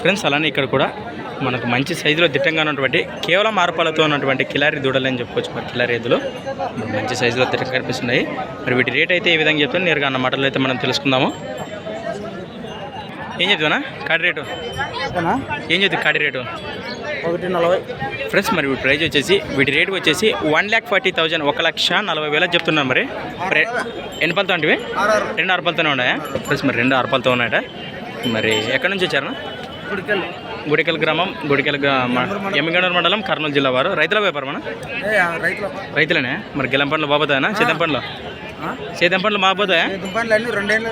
Friends అలానే ఇక్కడ కూడా మనకు మంచి సైజులో దిట్టంగా ఉన్నటువంటి కేవలం మార్పాలతో ఉన్నటువంటి కిలారి దూడలు అని చెప్పుకోవచ్చు మరి కిలారి ఎద్దులు. మరి మంచి సైజులో దిట్టంగా కనిపిస్తున్నాయి. మరి వీటి రేట్ అయితే ఏ విధంగా చెప్తాను. నేరుగా అన్న మాటలు అయితే మనం తెలుసుకుందాము. ఏం చెప్తానా కాడి రేటు? ఏం చెప్తుంది కాడి రేటు? ఒకటి నలభై. ఫ్రెండ్స్ మరి వీటి ప్రైస్ వచ్చేసి వీటి రేట్ వచ్చేసి వన్ ల్యాక్ ఫార్టీ థౌజండ్ ఒక లక్ష నలభై వేలకు చెప్తున్నాను మరి. ఎన్ని పళ్ళతో అంటే రెండు అరపలతోనే ఉన్నాయా? ఫ్రెండ్స్ మరి రెండు అరపలతో ఉన్నాయట. మరి ఎక్కడి నుంచి వచ్చారు? గుడికెళ్ళి. గుడికెల గ్రామం గుడికెల ఎమ్మిగనూరు మండలం కర్నూలు జిల్లా వారు. రైతుల వ్యాపారమా? రైతుల రైతులనే? మరి గెలం పండ్లు బాబోతాయనా సేదం పండ్లు? సేదం పండ్లు రెండేళ్ళు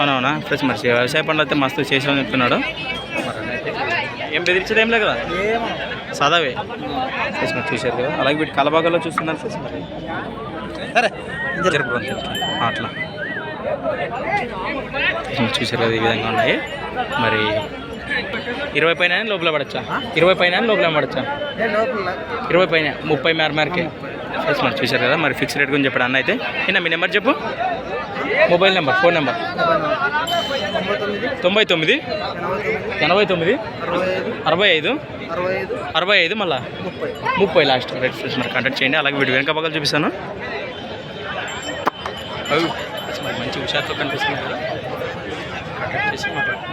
అవునవునా ఫ్రెండ్స్ మరి వ్యవసాయ పండ్లు అయితే మస్తు చేసామని చెప్తున్నాడు. ఏం బెదిరించేది ఏం లేదు కదా? సాదావే. చూశారు కదా. అలాగే వీటి కలబాగాలో చూస్తున్నారు సరే. ఆ, అట్లా. చూశారు కదా ఈ విధంగా ఉన్నాయి. మరి ఇరవై పైన లోపల పడచ్చా? ఇరవై పైన లోపల పడచ్చా? ఇరవై పైన ముప్పై మేర మేరకే ఫ్రెండ్స్ మరి చూశారు కదా? మరి ఫిక్స్ రేట్ గురించి చెప్పాడు. అన్న అయితే నిన్న మీ నెంబర్ చెప్పు? మొబైల్ నెంబర్ ఫోన్ నెంబర్ తొంభై తొమ్మిది ఎనభై తొమ్మిది అరవై ఐదు అరవై ఐదు మళ్ళా ముప్పై లాస్ట్. రైట్ ఫ్రెండ్స్ మరి కాంటాక్ట్ చేయండి. అలాగే వీటి వెనక పక్కలు చూపిస్తాను. అవి మంచి హుషారుతో కనిపిస్తుంది కదా. కాంటాక్ట్ చేసి మాట్లాడండి